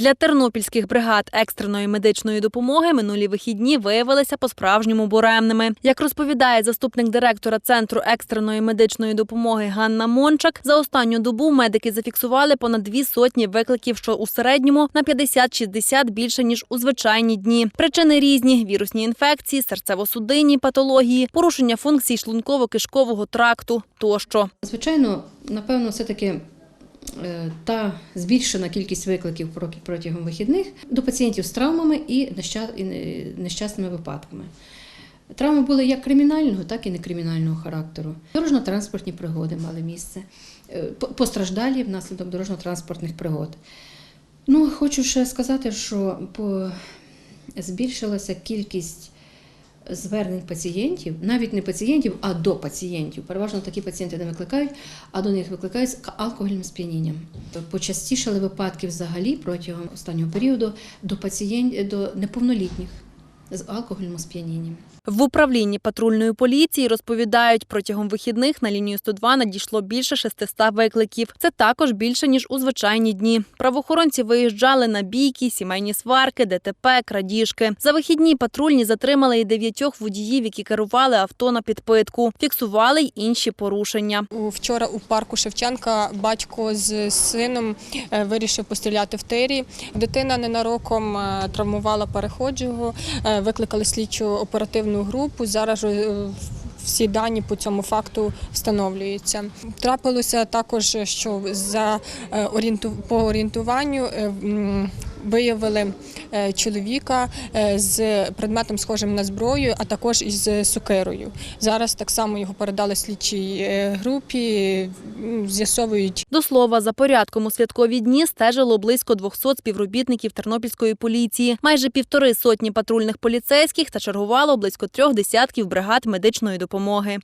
Для тернопільських бригад екстреної медичної допомоги минулі вихідні виявилися по-справжньому буремними. Як розповідає заступник директора центру екстреної медичної допомоги Ганна Мончак, за останню добу медики зафіксували понад дві сотні викликів, що у середньому на 50-60 більше ніж у звичайні дні. Причини різні: вірусні інфекції, серцево-судинні патології, порушення функцій шлунково-кишкового тракту тощо. Звичайно, напевно, все-таки е, та збільшена кількість викликів протягом вихідних до пацієнтів з травмами і неща- і, е, нещасними випадками. Травми були як кримінального, так і некримінального характеру. Дорожньо-транспортні пригоди мали місце, е, постраждалі внаслідок дорожньо-транспортних пригод. Ну, хочу ще сказати, що збільшилася кількість звернень пацієнтів, навіть не пацієнтів, а до пацієнтів. Переважно такі пацієнти не викликають, а до них викликають з алкогольним сп'янінням. Почастішали випадки взагалі протягом останнього періоду до пацієнтів до неповнолітніх з алкогольним сп'янінням. В управлінні патрульної поліції розповідають, протягом вихідних на лінію 102 надійшло більше 600 викликів. Це також більше ніж у звичайні дні. Правоохоронці виїжджали на бійки, сімейні сварки, ДТП, крадіжки. За вихідні патрульні затримали і дев'ятьох водіїв, які керували авто на підпитку. Фіксували й інші порушення. У- Вчора у парку Шевченка батько з сином е, вирішив постріляти в тирі. Дитина ненароком е, травмувала перехожого, е, викликали слідчу оперативну групу. Зараз е, всі дані по цьому факту встановлюються. Трапилося також, що за е, орієнту- по орієнтуванню е, виявили е, чоловіка е, з предметом схожим на зброю, а також із сокирою. Зараз так само його передали слідчій е, групі, з'ясовують До слова, за порядком у святкові дні стежило близько 200 співробітників Тернопільської поліції, майже півтори сотні патрульних поліцейських та чергувало близько трьох десятків бригад медичної допомоги.